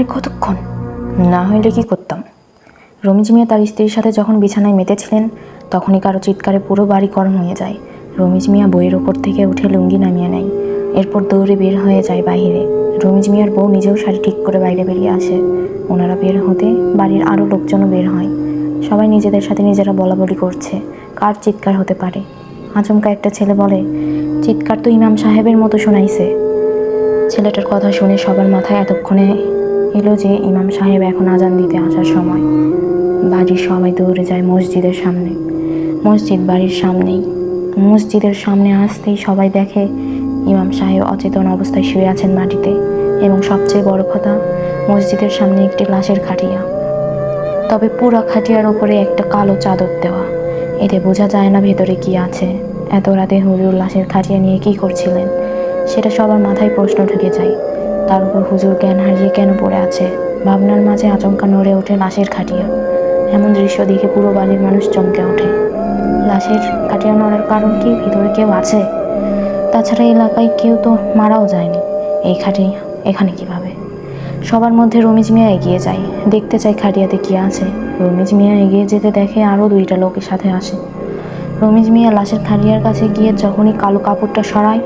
আর কতক্ষণ? না হইলে কি করতাম? রমিজ মিয়া তার স্ত্রীর সাথে যখন বিছানায় মেতেছিলেন, তখনই কারও চিৎকারে পুরো বাড়ি গরম হয়ে যায়। রমিজ মিয়া বইয়ের ওপর থেকে উঠে লুঙ্গি নামিয়ে নেয়। এরপর দৌড়ে বের হয়ে যায় বাইরে রমিজ মিয়ার বউ নিজেও শাড়ি ঠিক করে বাইরে বেরিয়ে আসে। ওনারা বের হতে বাড়ির আরও লোকজনও বের হয়। সবাই নিজেদের সাথে নিজেরা বলা বলি করছে। কার চিৎকার হতে পারে? আচমকা একটা ছেলে বলে, চিৎকার তো ইমাম সাহেবের মতো শোনাইছে। ছেলেটার কথা শুনে সবার মাথায় এতক্ষণে এলো যে ইমাম সাহেব এখন আজান দিতে আসার সময়। বাড়ির সবাই দৌড়ে যায় মসজিদের সামনে। মসজিদ বাড়ির সামনেই। মসজিদের সামনে আসতেই সবাই দেখে ইমাম সাহেব অচেতন অবস্থায় শুয়ে আছেন মাটিতে। এবং সবচেয়ে বড় কথা, মসজিদের সামনে একটি লাশের খাটিয়া। তবে পুরা খাটিয়ার ওপরে একটা কালো চাদর দেওয়া। এতে বোঝা যায় না ভেতরে কি আছে। এত রাতে হুজুর লাশের খাটিয়া নিয়ে কি করছিলেন? সেটা সবার মাথায় প্রশ্ন ঢুকে যায়। তার উপর হুজুর জ্ঞান হারিয়ে কেন পড়ে আছে? ভাবনার মাঝে আচমকা নড়ে ওঠে লাশের খাটিয়া। এমন দৃশ্য দেখে পুরো বাড়ির মানুষ চমকে ওঠে। লাশের খাটিয়া নড়ার কারণ কি? ভিতরে কেউ আছে? তাছাড়া এলাকায় কেউ তো মারাও যায়নি। এই খাটি এখানে কীভাবে? সবার মধ্যে রমিজ মিয়া এগিয়ে যায়। দেখতে চায় খাটিয়াতে কি আছে। রমিজ মিয়া এগিয়ে যেতে দেখে আরও দুইটা লোকের সাথে আসে। রমিজ মিয়া লাশের খাটিয়ার কাছে গিয়ে যখনই কালো কাপড়টা সরায়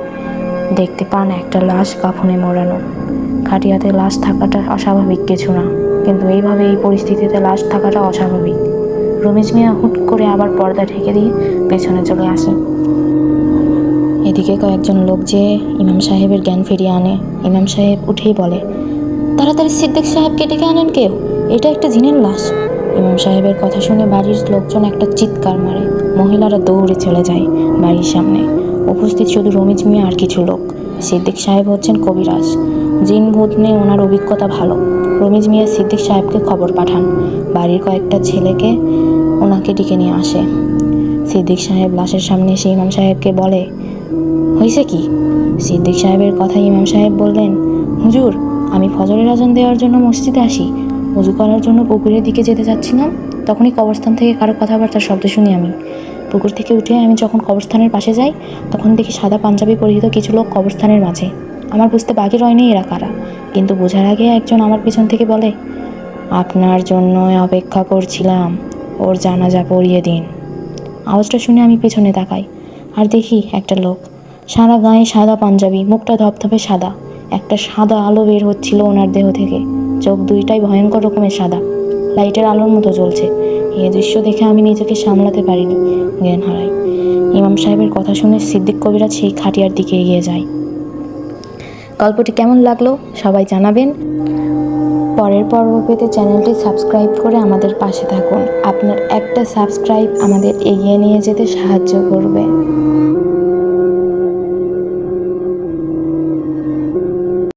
দেখতে পান একটা লাশ কাফনে মোড়ানো। খাটিয়াতে লাশ থাকাটা অস্বাভাবিক কিছু না, কিন্তু এইভাবে এই পরিস্থিতিতে লাশ থাকাটা অস্বাভাবিক। রমেশ মিয়া হুট করে আবার পর্দা ঢেকে দিয়ে পেছনে চলে আসে। এদিকে কয়েকজন লোক যে ইমাম সাহেবের জ্ঞান ফিরিয়ে আনে, ইমাম সাহেব উঠেই বলে, তাড়াতাড়ি সিদ্দিক সাহেবকে ডেকে আনেন কেউ? এটা একটা জিনের লাশ। ইমাম সাহেবের কথা শুনে বাড়ির লোকজন একটা চিৎকার মারে। মহিলারা দৌড়ে চলে যায় বাড়ির সামনে। উপস্থিত শুধু রমিজ মিয়া আর কিছু লোক। সিদ্দিক সাহেব হচ্ছেন কবিরাজ। জিন ভূত নিয়ে ওনার অভিজ্ঞতা ভালো। রমিজ মিয়া সিদ্দিক সাহেবকে খবর পাঠান। বাড়ির কয়েকটা ছেলেকে ওনাকে ডেকে নিয়ে আসে। সিদ্দিক সাহেব লাশের সামনে এসে ইমাম সাহেবকে বলে হয়েছে কি? সিদ্দিক সাহেবের কথা ইমাম সাহেব বললেন, হুজুর, আমি ফজরের আজান দেওয়ার জন্য মসজিদে আসি। উজু করার জন্য পুকুরের দিকে যেতে যাচ্ছিলাম তখনই কবরস্থান থেকে কারও কথাবার্তার শব্দ শুনি আমি। পুকুর থেকে উঠে আমি যখন কবরস্থানের পাশে যাই, তখন দেখি সাদা পাঞ্জাবি পরিহিত কিছু লোক কবরস্থানের মাঝে। আমার বুঝতে বাকি রয়নি এরা কারা। কিন্তু বোঝার আগে একজন আমার পিছন থেকে বলে, আপনার জন্য অপেক্ষা করছিলাম। ওর জানাজা পড়িয়ে দিন। আওয়াজটা শুনে আমি পেছনে তাকাই আর দেখি একটা লোক। সারা গায়ে সাদা পাঞ্জাবি, মুখটা ধপধপে সাদা। একটা সাদা আলো বের হচ্ছিল ওনার দেহ থেকে। চোখ দুইটাই ভয়ঙ্কর রকমের সাদা। লাইটের আলোর মতো জ্বলছে। এই দৃশ্য দেখে আমি নিজেকে সামলাতে পারিনি, জ্ঞান হারাই। ইমাম সাহেবের কথা শুনে সিদ্দিক কবিরা সেই খাটিয়ার দিকে এগিয়ে যায়। গল্পটি কেমন লাগল সবাই জানাবেন। পরের পর্ব পেতে চ্যানেলটি সাবস্ক্রাইব করে আমাদের পাশে থাকুন। আপনার একটা সাবস্ক্রাইব আমাদের এগিয়ে নিয়ে যেতে সাহায্য করবে।